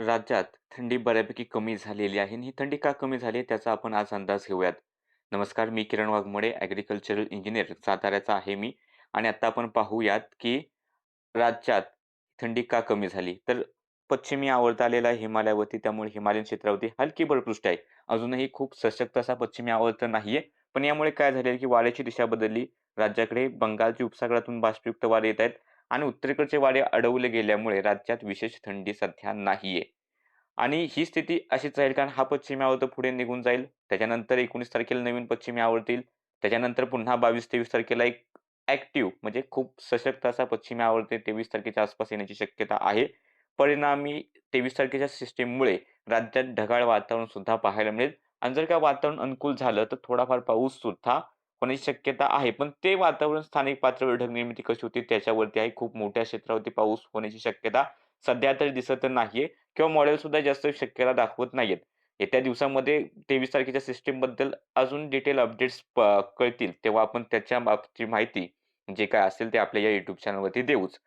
राज्यात थंडी बऱ्यापैकी कमी झालेली आहे आणि ही थंडी का कमी झाली आहे त्याचा आपण आज अंदाज घेऊयात. नमस्कार, मी किरण वाघमोडे, ॲग्रिकल्चरल इंजिनियर साताऱ्याचा आहे मी आणि आत्ता आपण पाहूयात, की राज्यात थंडी का कमी झाली? तर पश्चिमी आवर्त आलेला आहे हिमालयावरती, त्यामुळे हिमालयन क्षेत्रावरती हलकी बर्फवृष्टी आहे. अजूनही खूप सशक्त असा पश्चिमी आवर्त नाहीये, पण यामुळे काय झालेलं की वाऱ्याची दिशा बदलली. राज्याकडे बंगालची उपसागरातून बाष्पयुक्त वारे येत आहेत आणि उत्तरेकडचे वारे अडवले गेल्यामुळे राज्यात विशेष थंडी सध्या नाहीये. आणि ही स्थिती अशीच राहील कारण हा पश्चिमी आवर्त पुढे निघून जाईल. त्याच्यानंतर 19 तारखेला नवीन पश्चिमी आवडतील त्याच्यानंतर पुन्हा 22-23 तारखेला एक ऍक्टिव्ह म्हणजे खूप सशक्त असा पश्चिमी आवर्त 23 तारखेच्या आसपास येण्याची शक्यता आहे. परिणामी 23 तारखेच्या सिस्टीममुळे राज्यात ढगाळ वातावरण सुद्धा पाहायला मिळेल आणि जर का वातावरण अनुकूल झालं तर थोडाफार पाऊस सुद्धा होण्याची शक्यता आहे. पण ते वातावरण स्थानिक पातळीवर ढग निर्मिती कशी होती त्याच्यावरती आहे. खूप मोठ्या क्षेत्रावरती पाऊस होण्याची शक्यता सध्या तरी दिसत नाही किंवा मॉडेल सुद्धा जास्त शक्यता दाखवत नाहीयेत. येत्या दिवसामध्ये 23 तारखेच्या सिस्टमबद्दल अजून डिटेल अपडेट्स प कळतील तेव्हा आपण त्याच्या बाबतची माहिती जे काय असेल ते आपल्या या युट्यूब चॅनलवरती देऊच.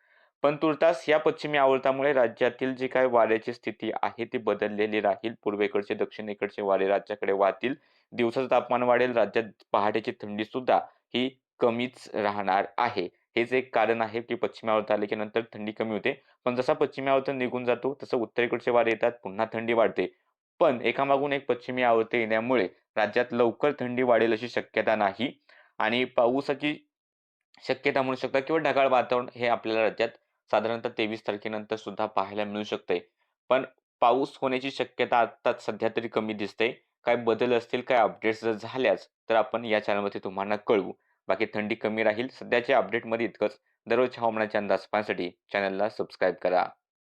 पण तुर्तास या पश्चिमी आवर्तामुळे राज्यातील जी काही वाऱ्याची स्थिती आहे ती बदललेली राहील. पूर्वेकडचे, दक्षिणेकडचे वारे राज्याकडे वाहतील. दिवसाचं तापमान वाढेल. राज्यात पहाटेची थंडी सुद्धा ही कमीच राहणार आहे. हेच एक कारण आहे की पश्चिमी आवर्त आले की नंतर थंडी कमी होते. पण जसा पश्चिमी आवर्त निघून जातो तसं उत्तरेकडचे वारे येतात, पुन्हा थंडी वाढते. पण एकामागून एक पश्चिमी आवर्त येण्यामुळे राज्यात लवकर थंडी वाढेल अशी शक्यता नाही आणि पावसाची शक्यता म्हणू शकता किंवा ढगाळ वातावरण हे आपल्याला राज्यात साधारणतः 23 तारखेनंतर सुद्धा पाहायला मिळू शकते. पण पाऊस होण्याची शक्यता आता सध्या तरी कमी दिसते. काय बदल असतील, काय अपडेट्स जर झाल्याच तर आपण या चॅनलवरती तुम्हाला कळवू. बाकी थंडी कमी राहील. सध्याच्या अपडेटमध्ये इतकंच. दररोज हवामानाचे अंदाज पाहण्यासाठी चॅनलला सबस्क्राईब करा.